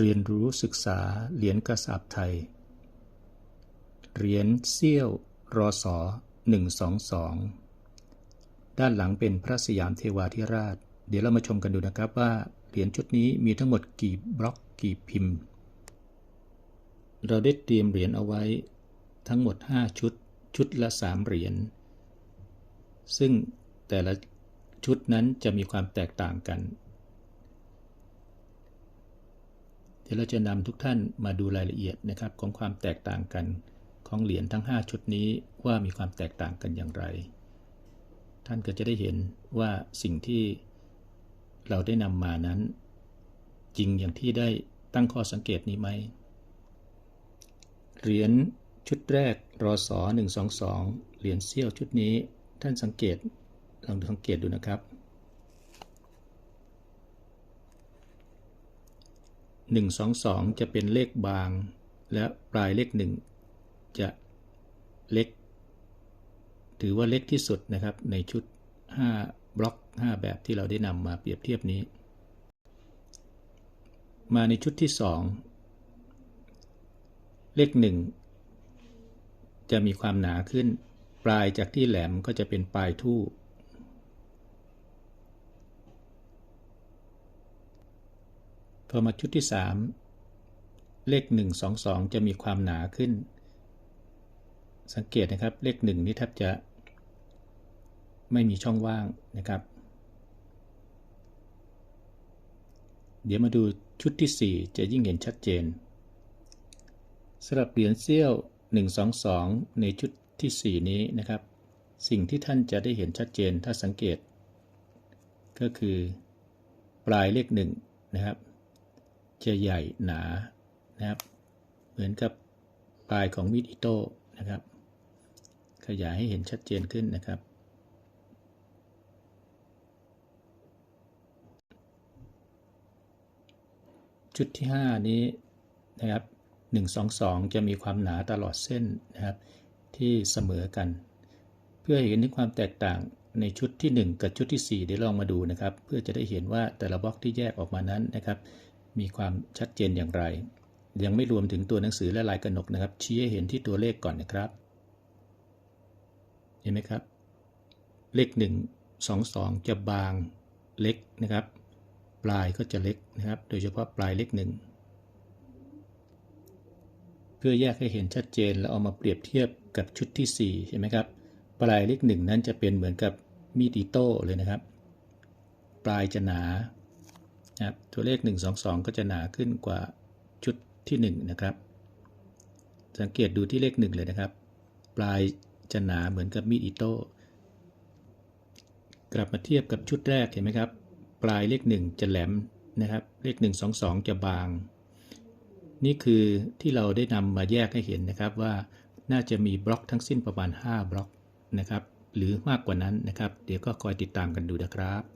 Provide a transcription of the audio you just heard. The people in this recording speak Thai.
เรียนรู้ศึกษาเหรียญกระสาบไทย เหรียญเซี่ยวรอสอ122 ด้านหลังเป็นพระสยามเทวาธิราช เดี๋ยวเรามาชมกันดูนะครับว่าเหรียญชุดนี้มีทั้งหมดกี่บล็อกกี่พิมพ์ เราได้เตรียมเหรียญเอาไว้ทั้งหมด 5 ชุด ชุดละ 3 เหรียญ ซึ่งแต่ละชุดนั้นจะมีความแตกต่างกัน เดี๋ยวเราจะนำทุกท่านมาดูรายละเอียดนะครับของความแตกต่างกันของเหรียญทั้ง 5 ชุดนี้ว่ามีความแตกต่างกันอย่างไร ท่านก็จะได้เห็นว่าสิ่งที่เราได้นำมานั้น จริงอย่างที่ได้ตั้งข้อสังเกตนี้ไหม เหรียญชุดแรกรอสอ122 เหรียญเซี่ยวชุดนี้ท่านสังเกตลองสังเกตดูนะครับ 122 จะเป็นเลขบาง และปลายเลข 1 จะเล็ก ถือว่าเล็กที่สุดนะครับในชุด 5 บล็อก 5 แบบที่เราได้นำมาเปรียบเทียบนี้ มาในชุดที่ 2 เลข 1 จะมีความหนาขึ้น ปลายจากที่แหลมก็จะเป็นปลายทู่ อมาชุดที่ 3 เลข 1 2 2 จะมีความหนาขึ้น สังเกตนะครับเลข 1 นี้แทบจะ ไม่มีช่องว่างนะครับ เดี๋ยวมาดูชุดที่ 4 จะยิ่งเห็นชัดเจนสำหรับเหรียญเซี่ยว 122 ในชุดที่ 4 นี้นะครับ สิ่งที่ท่านจะได้เห็นชัดเจนถ้าสังเกต ก็คือปลายเลข 1 นะครับ จะใหญ่หนานะครับ เหมือนกับปลายของมีดอิโต้นะครับ ขยายให้เห็นชัดเจนขึ้นนะครับชุดที่ 5 นี้นะครับ122 จะมีความหนาตลอดเส้นนะครับ ที่เสมอกัน เพื่อเห็นถึงความแตกต่างในชุดที่ 1 กับชุดที่ 4 เดี๋ยวลองมาดูนะครับ เพื่อจะได้เห็นว่าแต่ละบล็อกที่แยกออกมานั้นนะครับ มีความชัดเจนอย่างไร ยังไม่รวมถึงตัวหนังสือและลายกระหนกนะครับ ชี้ให้เห็นที่ตัวเลขก่อนนะครับ เห็นไหมครับ เลข 1 2 2 จะบางเล็กนะครับ ปลายก็จะเล็กนะครับ โดยเฉพาะปลายเลข1เพื่อแยกให้เห็นชัดเจนแล้วเอามาเปรียบเทียบกับชุดที่4เห็นไหมครับปลายเลข1นั้นจะเป็นเหมือนกับมีดอิโต้เลยนะครับ ปลายจะหนา นะครับตัวเลข 1 2 2 ก็จะหนาขึ้นกว่าชุดที่ 1 นะครับ สังเกตดูที่เลข 1 เลยนะครับ ปลายจะหนาเหมือนกับมีดอิโต้กลับมาเทียบกับชุดแรกเห็นไหมครับ ปลายเลข 1 จะแหลมนะครับ เลข 1 2 2 จะบาง นี่คือที่เราได้นำมาแยกให้เห็นนะครับว่าน่าจะมีบล็อกทั้งสิ้นประมาณ 5 บล็อกนะครับ หรือมากกว่านั้นนะครับ เดี๋ยวก็คอยติดตามกันดูนะครับ